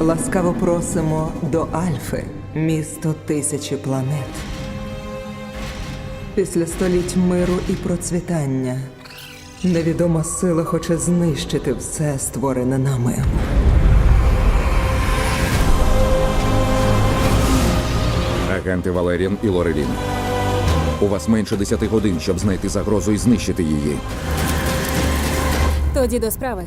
Ласкаво просимо до Альфи, місто тисячі планет. Після століть миру і процвітання невідома сила хоче знищити все створене нами. Агенти Валеріан і Лорелін. У вас менше 10 годин, щоб знайти загрозу і знищити її. Тоді до справи.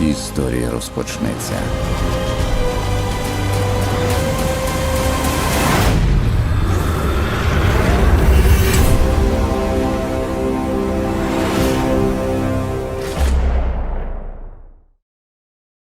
Історія розпочнеться.